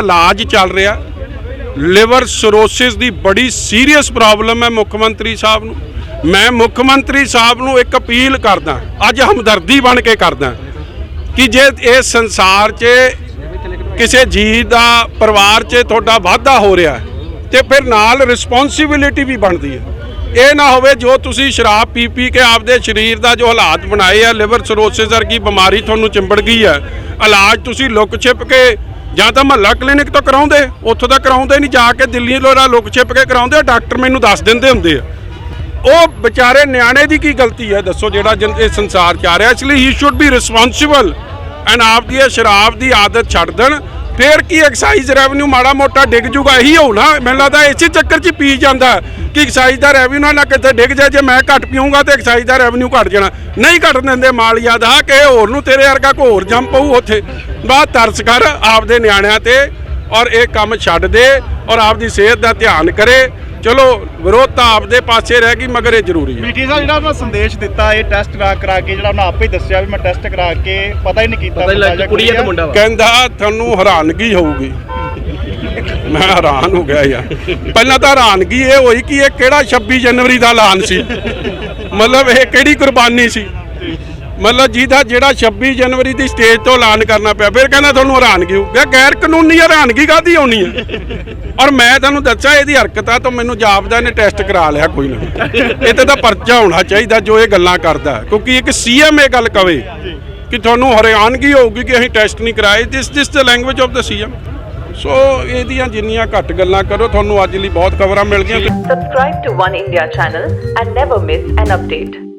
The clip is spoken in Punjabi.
ਇਲਾਜ ਚੱਲ ਰਿਹਾ। ਲਿਵਰ ਸਿਰੋਸਿਸ ਦੀ ਬੜੀ ਸੀਰੀਅਸ ਪ੍ਰੋਬਲਮ ਹੈ ਮੁੱਖ ਮੰਤਰੀ ਸਾਹਿਬ ਨੂੰ। ਮੈਂ ਮੁੱਖ ਮੰਤਰੀ ਸਾਹਿਬ ਨੂੰ ਇੱਕ ਅਪੀਲ ਕਰਦਾ ਅੱਜ ਹਮਦਰਦੀ ਬਣ ਕੇ ਕਰਦਾ ਕਿ ਜੇ ਇਹ ਸੰਸਾਰ 'ਚ ਕਿਸੇ ਜੀ ਦਾ ਪਰਿਵਾਰ 'ਚ ਤੁਹਾਡਾ ਵਾਧਾ ਹੋ ਰਿਹਾ ਹੈ, ਤੇ ਫਿਰ ਨਾਲ ਰਿਸਪੌਂਸਿਬਿਲਿਟੀ ਵੀ ਬਣਦੀ ਹੈ। ਇਹ ਨਾ ਹੋਵੇ ਜੋ ਤੁਸੀਂ ਸ਼ਰਾਬ ਪੀ ਪੀ ਕੇ ਆਪਦੇ ਸਰੀਰ ਦਾ ਜੋ ਹਾਲਾਤ ਬਣਾਏ ਆ ਲਿਵਰ ਸਿਰੋਸਿਸ ਵਰਗੀ ਬਿਮਾਰੀ ਤੁਹਾਨੂੰ ਚਿੰਬੜ ਗਈ ਹੈ ਇਲਾਜ ਤੁਸੀਂ ਲੁੱਕ ਛਿਪ ਕੇ ਜਾਂ ਤਾਂ ਮਹੱਲਾ ਕਲੀਨਿਕ ਤੋਂ ਕਰਾਉਂਦੇ, ਉੱਥੋਂ ਤਾਂ ਕਰਾਉਂਦੇ ਨਹੀਂ, ਜਾ ਕੇ ਦਿੱਲੀ ਲੋਰਾ ਲੁਕ ਛਿਪ ਕੇ ਕਰਾਉਂਦੇ ਡਾਕਟਰ ਮੈਨੂੰ ਦੱਸ ਦਿੰਦੇ ਹੁੰਦੇ ਆ। ਉਹ ਵਿਚਾਰੇ ਨਿਆਣੇ ਦੀ ਕੀ ਗਲਤੀ ਹੈ, ਦੱਸੋ ਜਿਹੜਾ ਜਨ- ਇਹ ਸੰਸਾਰ ਚ ਆ ਰਿਹਾ, ਇਸ ਲਈ he should be responsible and ਆਪ ਦੀ ਸ਼ਰਾਬ ਦੀ ਆਦਤ ਛੱਡ ਦੇਣ। ਫੇਰ ਕੀ ਐਕਸਾਈਜ਼ ਰੈਵਨਿਊ ਮਾੜਾ ਮੋਟਾ ਡਿੱਗ ਜੂਗਾ, ਇਹੀ ਹੋਊ ਮੈਨੂੰ ਲੱਗਦਾ ਇਸੇ ਚੱਕਰ 'ਚ ਪੀ ਜਾਂਦਾ। ਕਿ ਐਕਸਾਈਜ਼ ਦਾ ਰੈਵਨਿਊ ਨਾ ਕਿਤੇ ਡਿੱਗ ਜਾਏ ਜੇ ਮੈਂ ਘੱਟ ਪੀਊਂਗਾ ਤੇ ਐਕਸਾਈਜ਼ ਦਾ ਰੈਵਨਿਊ ਘਟ ਜਾਣਾ। ਨਹੀਂ ਘਟ ਦਿੰਦੇ ਮਾਲੀਆ ਦਾ ਕਿ ਹੋਰ ਨੂੰ ਤੇਰੇ ਵਰਗਾ ਕੋ ਹੋਰ ਜੰਮ ਪਊ ਉੱਥੇ। ਬਾਅਦ ਤਰਸ ਕਰ ਆਪਦੇ ਨਿਆਣਿਆਂ ਤੇ ਔਰ ਇਹ ਕੰਮ ਛੱਡ ਦੇ ਔਰ ਆਪਦੀ ਸਿਹਤ ਦਾ ਧਿਆਨ ਕਰੇ। ਚਲੋ ਵਿਰੋਧਤਾ ਆਪਦੇ ਪਾਸੇ ਰਹਿ ਗਈ ਮਗਰ ਇਹ ਜ਼ਰੂਰੀ ਹੈ। ਪੀਟੀ ਸਾਹਿਬ ਜਿਹੜਾ ਉਹਨਾਂ ਸੰਦੇਸ਼ ਦਿੱਤਾ ਇਹ ਟੈਸਟ ਕਰਾ ਕਰਾ ਕੇ ਜਿਹੜਾ ਉਹਨਾਂ ਆਪੇ ਹੀ ਦੱਸਿਆ ਵੀ ਮੈਂ ਟੈਸਟ ਕਰਾ ਕੇ ਪਤਾ ਹੀ ਨਹੀਂ ਕੀਤਾ ਕੁੜੀ ਹੈ ਤੇ ਮੁੰਡਾ ਵਾ। ਕਹਿੰਦਾ ਤੁਹਾਨੂੰ ਹੈਰਾਨਗੀ ਹੋਊਗੀ। ਮੈਂ ਹੈਰਾਨ ਹੋ ਗਿਆ ਯਾਰ। ਪਹਿਲਾਂ ਤਾਂ ਹੈਰਾਨਗੀ ਇਹ ਹੋਈ ਕਿ, ਇਹ ਕਿਹੜਾ 26 ਜਨਵਰੀ ਦਾ ਐਲਾਨ ਸੀ? ਮਤਲਬ ਇਹ ਕਿਹੜੀ ਕੁਰਬਾਨੀ ਸੀ? ਮਤਲਬ ਜਿਹਦਾ ਜਿਹੜਾ 26 ਜਨਵਰੀ ਦੀ ਸਟੇਜ ਤੋਂ ਐਲਾਨ ਕਰਨਾ ਪਿਆ, ਫਿਰ ਕਹਿੰਦਾ ਤੁਹਾਨੂੰ ਹੈਰਾਨਗੀ ਹੋ ਗਿਆ ਗੈਰ ਕਾਨੂੰਨੀ ਹੈਰਾਨਗੀ ਕਾਦੀ ਆਉਣੀ ਹੈ ਔਰ ਮੈਂ ਤੁਹਾਨੂੰ ਦੱਸਿਆ ਇਹਦੀ ਹਰਕਤ ਆ, ਤੋਂ ਮੈਨੂੰ ਜਾਪਦਾ ਇਹਨੇ ਟੈਸਟ ਕਰਾ ਲਿਆ ਕੋਈ ਨਾ। ਇਹ ਤੇ ਤਾਂ ਪਰਚਾ ਹੋਣਾ ਚਾਹੀਦਾ ਜੋ ਇਹ ਗੱਲਾਂ ਕਰਦਾ ਕਿਉਂਕਿ ਇੱਕ ਸੀਐਮ ਇਹ ਗੱਲ ਕਵੇ ਕਿ ਤੁਹਾਨੂੰ ਹੈਰਾਨਗੀ ਹੋਊਗੀ ਕਿ ਅਸੀਂ ਟੈਸਟ ਨਹੀਂ ਕਰਾਏ। This this the language of the CM ਸੋ ਇਹਦੀਆਂ ਜਿੰਨੀਆਂ ਘੱਟ ਗੱਲਾਂ ਕਰੋ ਤੁਹਾਨੂੰ ਅੱਜ ਲਈ ਬਹੁਤ ਖਬਰਾਂ ਮਿਲ ਗਈਆਂ subscribe to One India channel and never miss an update